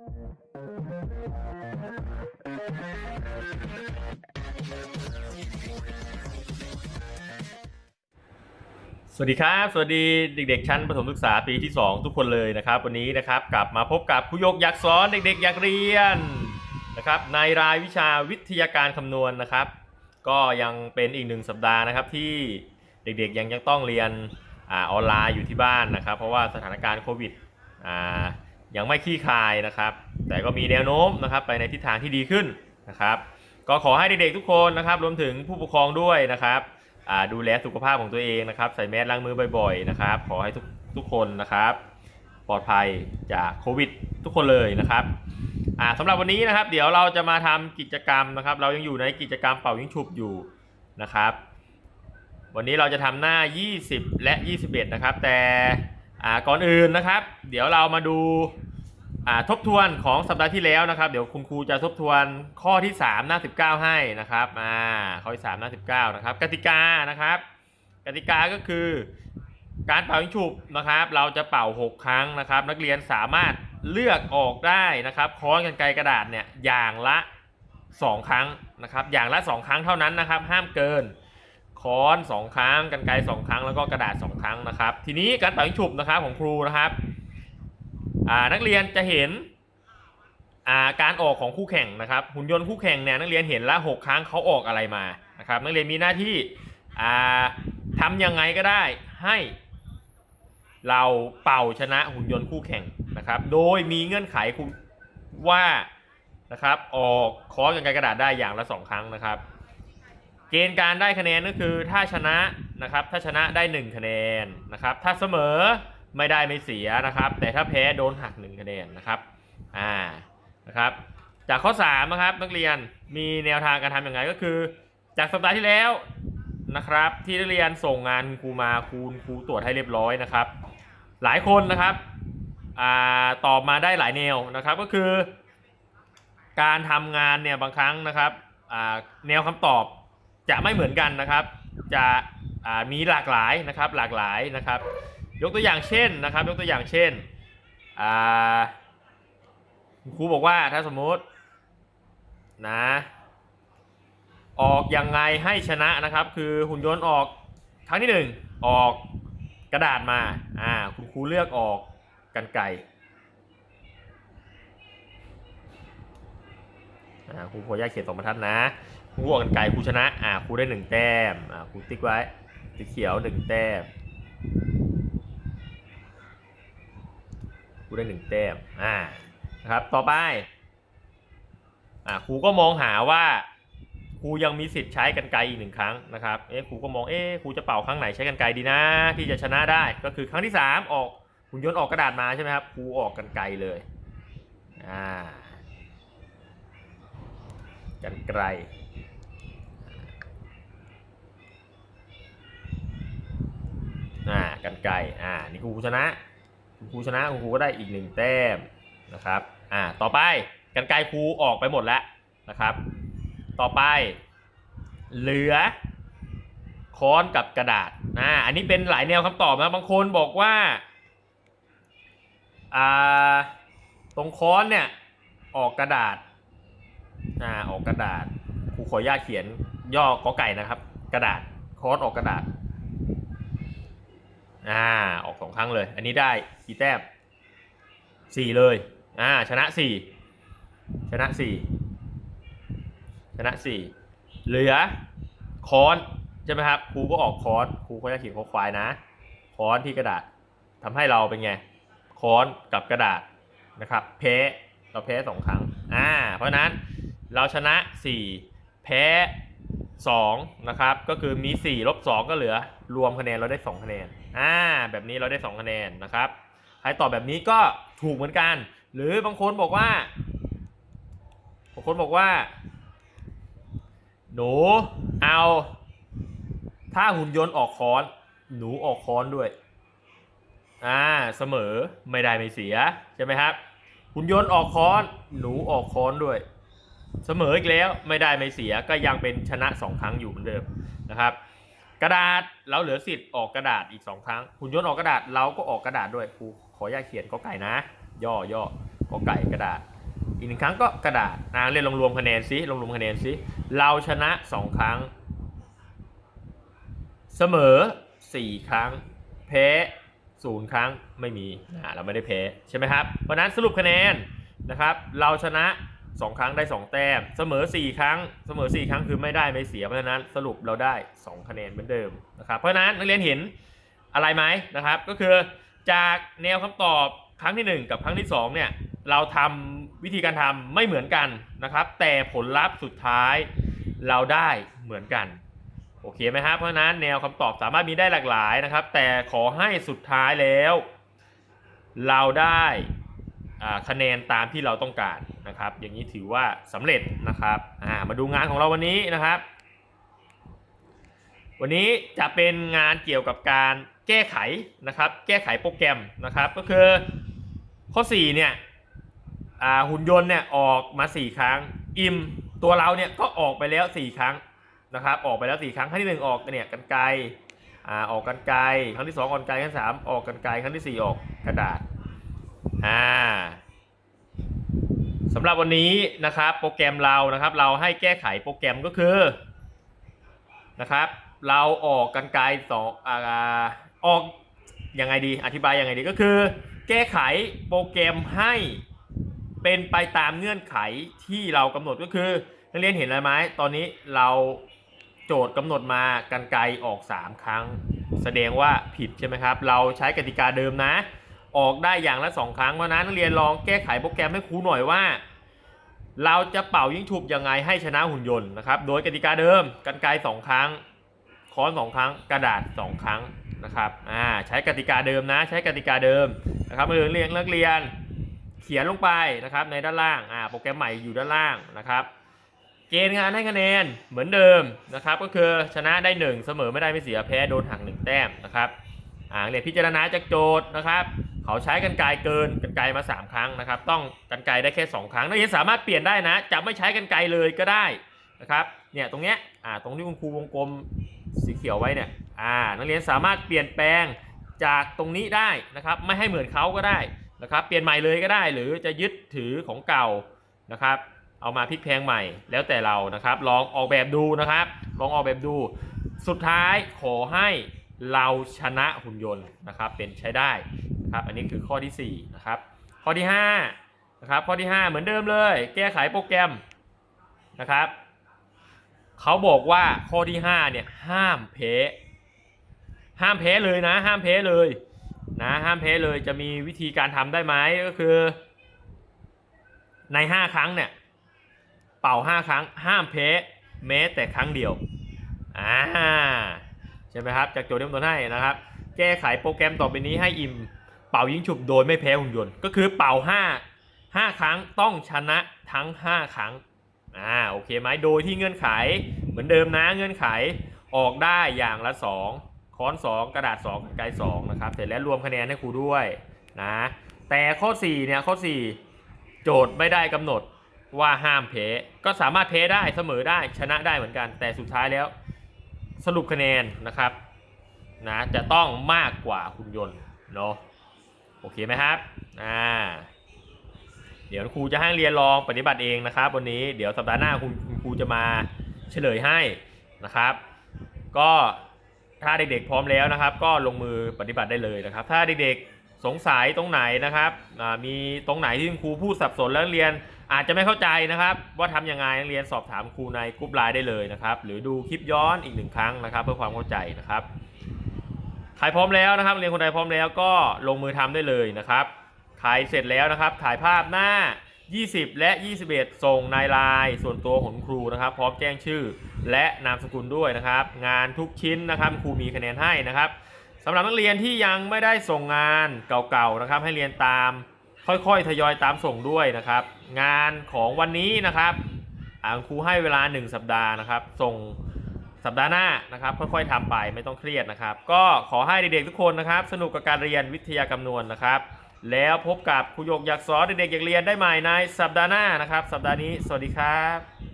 สวัสดีครับ สวัสดีเด็กๆ ชั้นประถมศึกษาปีที่ 2 ทุกคนเลยนะครับ วันนี้นะครับกลับมาพบกับครูยกอยากสอนเด็กๆ อยากเรียนนะครับในรายวิชาวิทยาการคำนวณนะครับ ก็ยังเป็นอีกหนึ่งสัปดาห์นะครับที่เด็กๆยังยังต้องเรียนออนไลน์อยู่ที่บ้านนะครับ เพราะว่าสถานการณ์โควิดอ่า ยังไม่คลี่คลายนะครับ แต่ก็มีแนวโน้มนะครับไปในทิศทางที่ดีขึ้นนะครับ ก็ขอให้เด็กๆทุกคนนะครับ รวมถึงผู้ปกครองด้วยนะครับดูแลสุขภาพของตัวเองนะครับ ใส่แมสล้างมือบ่อยๆนะครับ ขอให้ทุกทุกคนนะครับ ปลอดภัยจากโควิด ทุกคนเลยนะครับอ่าสำหรับวันนี้นะครับ เดี๋ยวเราจะมาทำกิจกรรมนะครับ เรายังอยู่ในกิจกรรมเป่ายิงฉุบอยู่นะครับวันนี้เราจะทำหน้า 20 และ 21 นะครับ แต่ก่อนอื่นนะครับ เดี๋ยวเรามาดู ทบทวนของสัปดาห์ที่แล้วนะครับ เดี๋ยวคุณครูจะทบทวนข้อที่3หน้า19 ให้นะครับอ่าข้อที่3หน้า19นะครับกติกานะครับ กติกาก็คือ การเป่ายิงฉุบนะครับ เราจะเป่า 6 ครั้งนะครับ นักเรียนสามารถเลือกออกได้นะครับค้อนกันไกรกระดาษเนี่ยอย่างละ 2 ครั้งนะครับ อย่างละ 2 ครั้งเท่านั้นนะครับ ห้ามเกินค้อน 2 ครั้งกันไกร2ครั้งแล้วก็กระดาษ 2 ครั้งนะครับ ทีนี้การเป่ายิงฉุบนะครับของครูนะครับ อ่านักเรียนจะเห็นอ่าการออกของคู่แข่งนะครับหุ่นยนต์คู่แข่งเนี่ยนักเรียนเห็นละ6ครั้งเขาออกอะไรมานะครับนักเรียนมีหน้าที่อ่าทำยังไงก็ได้ให้เราเป่าชนะหุ่นยนต์คู่แข่งนะครับ โดยมีเงื่อนไขคุณว่านะครับออกคอนกันกรกระดาษได้อย่างละ 2 ครั้งนะครับ เกณฑ์การได้คะแนนก็คือถ้าชนะนะครับถ้าชนะได้ 1 คะแนนนะครับถ้าเสมอ ไม่ได้ไม่เสียนะครับ แต่ถ้าแพ้โดนหัก1คะแนนนะครับอ่านะครับจากข้อ3นะครับนักเรียนมีแนวทางการทำอย่างไรก็คือ จากสัปดาห์ที่แล้วนะครับ ที่นักเรียนส่งงานครูมาครูครูตรวจให้เรียบร้อยนะครับ หลายคนนะครับอ่าตอบมาได้หลายแนวนะครับก็คือ การทำงานเนี่ยบางครั้งนะครับอ่าแนวคำตอบจะไม่เหมือนกันนะครับ จะอ่ามีหลากหลายนะครับหลากหลายนะครับ ยกตัวอย่างเช่นนะครับ ยกตัวอย่างเช่นอ่าครูบอกว่าถ้าสมมตินะออกยังไงให้ชนะนะครับ คือหุ่นยนต์ออกครั้งที่หนึ่งออกกระดาษมาอ่าคุณครูเลือกออกกันไกรอ่าครูขออนุญาเขียนสองบรรทัดนะครูออกกันไกรครูชนะอ่าครูได้หนึ่งแต้มอ่าครูติ๊กไว้สีเขียวหนึ่งแต้ม ครูได้หนึ่งแต้มอ่านะครับต่อไปอ่าครูก็มองหาว่าครูยังมีสิทธิ์ใช้กันไกรอีกหนึ่งครั้งนะครับเอ๊ะครูก็มองเอ๊ะครูจะเป่าครั้งไหนใช้กันไกรดีนะ ที่จะชนะได้ก็คือครั้งที่ 3 ออกหุ่นยนต์ออกกระดาษมาใช่ไหมครับครูออกกันไกรเลยอ่ากันไกรอ่ากันไกรอ่านี่ครูชนะ ครูชนะครูก็ได้อีกหนึ่งแต้มนะครับอ่าต่อไปกันไกรครูออกไปหมดแล้วนะครับ ต่อไป เหลือค้อนกับกระดาษอ่าอันนี้เป็นหลายแนวคำตอบนะบางคนบอกว่าอ่าตรงค้อนเนี่ยออกกระดาษอ่าออกกระดาษครูขออนุญาตเขียนย่อกอไก่นะครับ กระดาษค้อนออกกระดาษ อ่าออกสองครั้งเลย อันนี้ได้กี่แต้มสี่เลยอ่าชนะสี่ชนะสี่ชนะสี่เหลือคอนใช่ไหมครับครูก็ออกคอนครูก็จะเขียนข้อควายนะคอนที่กระดาษทำให้เราเป็นไงคอนกับกระดาษนะครับแพ้เราแพ้สองครั้งอ่าเพราะนั้นเราชนะสี่แพ้ สองนะครับก็คือมีสี่ลบสองก็เหลือ รวมคะแนนเราได้สองคะแนนอ่าแบบนี้เราได้สองคะแนนนะครับใครตอบแบบนี้ก็ถูกเหมือนกัน หรือบางคนบอกว่าบางคนบอกว่า หนูเอา ถ้าหุ่นยนต์ออกค้อน หนูออกค้อนด้วยอ่าเสมอไม่ได้ไม่เสียใช่ไหมครับหุ่นยนต์ออกค้อน หนูออกค้อนด้วย เสมออีกแล้วไม่ได้ไม่เสียก็ยังเป็นชนะสองครั้งอยู่เหมือนเดิมนะครับ กระดาษเราเหลือสิทธิ์ออกกระดาษอีกสองครั้งหุ่นยนต์ออกกระดาษเราก็ออกกระดาษด้วยครูขออนุญาเขียนก็ไก่นะ ย่อย่อก็ไก่กระดาษ อีกหนึ่งครั้งก็กระดาษนะเรียนลงรวมคะแนนซิลงรวมคะแนนซิเราชนะสองครั้ง เสมอสี่ครั้ง แพ้ศูนย์ครั้งไม่มีนะเราไม่ได้แพ้ใช่ไหมครับเพราะนั้นสรุปคะแนนนะครับ เราชนะ สองครั้งได้สองแต้ม เสมอสี่ครั้ง เสมอสี่ครั้งคือไม่ได้ไม่เสียเพราะฉะนั้นสรุปเราได้สองคะแนนเหมือนเดิมนะครับ เพราะฉะนั้นนักเรียนเห็นอะไรไหมนะครับ ก็คือจากแนวคำตอบครั้งที่หนึ่งกับครั้งที่สองเนี่ยเราทำวิธีการทำไม่เหมือนกันนะครับ แต่ผลลัพธ์สุดท้ายเราได้เหมือนกันโอเคไหมครับเพราะฉะนั้นแนวคำตอบสามารถมีได้หลากหลายนะครับ แต่ขอให้สุดท้ายแล้ว เราได้ คะแนนตามที่เราต้องการนะครับ อย่างนี้ถือว่าสำเร็จนะครับมาดูงานของเราวันนี้นะครับ วันนี้จะเป็นงานเกี่ยวกับการแก้ไขนะครับ แก้ไขโปรแกรมนะครับ ก็คือข้อ4เนี่ยหุ่นยนต์เนี่ยออกมา 4 ครั้งอิมตัวเราเนี่ยก็ออกไปแล้ว 4 ครั้งนะครับ ออกไปแล้ว 4 ครั้งครั้งที่ 1 ออกเนี่ยกันไกรอ่าอกกันไกรครั้งที่ 2 ออกกันไกรครั้งที่สามออกกันไกรครั้งที่ 4 ออกกระดาษอ่า สำหรับวันนี้นะครับโปรแกรมเรานะครับ เราให้แก้ไขโปรแกรมก็คือนะครับ เราออกกันไกรสองอ่าออกยังไงดีอธิบายยังไงดีก็คือ แก้ไขโปรแกรมให้เป็นไปตามเงื่อนไขที่เรากำหนดก็คือนักเรียนเห็นอะไรไหมตอนนี้เราโจทย์กำหนดมากันไกรออก 3 ครั้ง แสดงว่าผิดใช่ไหมครับ เราใช้กติกาเดิมนะ ออกได้อย่างละ2ครั้งเพราะฉะนั้นนักเรียนลองแก้ไขโปรแกรมให้ครูหน่อยว่า เราจะเป่ายิงฉุบยังไงให้ชนะหุ่นยนต์นะครับ โดยกติกาเดิมกันไกสองครั้งค้อนสองครั้งกระดาษสองครั้งนะครับอ่าใช้กติกาเดิมนะ ใช้กติกาเดิมนะครับเรียนเรียนนักเรียน เขียนลงไปนะครับในด้านล่างอ่าโปรแกรมใหม่อยู่ด้านล่างนะครับเกณฑ์งานให้คะแนนเหมือนเดิมนะครับก็คือชนะได้ 1 เสมอไม่ได้ไม่เสียแพ้โดนหัก1แต้มนะครับ อ่าเนี่ยพิจารณาจากโจทย์นะครับ เขาใช้กันไกรเกินกันไกรมา 3 ครั้งนะครับ ต้องกันไกรได้แค่ 2 ครั้งนักเรียนสามารถเปลี่ยนได้นะ จะไม่ใช้กันไกรเลยก็ได้นะครับ เนี่ยตรงเนี้ยอ่าตรงที่คุณครูวงกลมสีเขียวไว้เนี่ยอ่านักเรียนสามารถเปลี่ยนแปลงจากตรงนี้ได้นะครับ ไม่ให้เหมือนเขาก็ได้นะครับ เปลี่ยนใหม่เลยก็ได้ หรือจะยึดถือของเก่านะครับ เอามาพลิกแพงใหม่แล้วแต่เรานะครับ ลองออกแบบดูนะครับ ลองออกแบบดู สุดท้ายขอให้ เราชนะหุ่นยนต์นะครับเป็นใช้ได้นะครับอันนี้คือข้อที่4นะครับข้อที่5นะครับข้อที่ 5 เหมือนเดิมเลย แก้ไขโปรแกรมนะครับเขาบอกว่าข้อที่5เนี่ยห้ามแพ้ห้ามแพ้เลยนะ ห้ามแพ้เลยนะห้ามแพ้เลยจะมีวิธีการทำได้ไหมก็คือ ใน 5 ครั้งเนี่ยเป่า 5 ครั้งห้ามแพ้แม้แต่ครั้งเดียวอ่า ใช่ไหมครับจากโจทย์ที่กำหนให้นะครับ แก้ไขโปรแกรมต่อไปนี้ให้อิมเป่ายิงฉุบโดยไม่แพ้หุ่นยนต์ ก็คือเป่า 5 5 ครั้งต้องชนะทั้ง 5 ครั้งอ่าโอเคไหมโดยที่เงื่อนไขเหมือนเดิมนะเงื่อนไขออกได้อย่างละ 2 ค้อน 2 กระดาษ2กันไก2นะครับเสร็จแล้วรวมคะแนนให้ครูด้วยนะแต่ข้อ4เนี่ยข้อ 4 โจทย์ไม่ได้กำหนดว่าห้ามแพ้ก็สามารถแพ้ได้เสมอได้ชนะได้เหมือนกัน แต่สุดท้ายแล้ว สรุปคะแนนนะครับนะจะต้องมากกว่าหุ่นยนต์เนาะโอเคไหมครับอ่าเดี๋ยวครูจะให้เรียนลองปฏิบัติเองนะครับ วันนี้เดี๋ยวสัปดาห์หน้าคุณครูจะมาเฉลยให้นะครับ ก็ถ้าเด็กๆพร้อมแล้วนะครับ ก็ลงมือปฏิบัติได้เลยนะครับ ถ้าเด็กๆสงสัยตรงไหนนะครับอ่ามีตรงไหนที่คุณครูพูดสับสนแล้วเรียน อาจจะไม่เข้าใจนะครับ ว่าทำยังไงนักเรียนสอบถามครูในกลุ่มไลน์ได้เลยนะครับ หรือดูคลิปย้อนอีกหนึ่งครั้งนะครับ เพื่อความเข้าใจนะครับใครพร้อมแล้วนะครับเรียนคนใดพร้อมแล้วก็ลงมือทำได้เลยนะครับใครเสร็จแล้วนะครับ ถ่ายภาพหน้า 20 และ 21 ส่งในไลน์ส่วนตัวของครูนะครับ พร้อมแจ้งชื่อและนามสกุลด้วยนะครับ งานทุกชิ้นนะครับครูมีคะแนนให้นะครับสำหรับนักเรียนที่ยังไม่ได้ส่งงานเก่าๆนะครับ ให้เรียนตามค่อยๆทยอยตามส่งด้วยนะครับ งานของวันนี้นะครับอ่าครูให้เวลา 1 สัปดาห์นะครับ ส่งสัปดาห์หน้านะครับ ค่อยๆทำไปไม่ต้องเครียดนะครับ ก็ขอให้เด็กๆทุกคนนะครับ สนุกกับการเรียนวิทยาคำนวณนะครับ แล้วพบกับครูหยกอยากสอนเด็กๆอยากเรียนได้ใหม่ในสัปดาห์หน้านะครับ สัปดาห์นี้สวัสดีครับ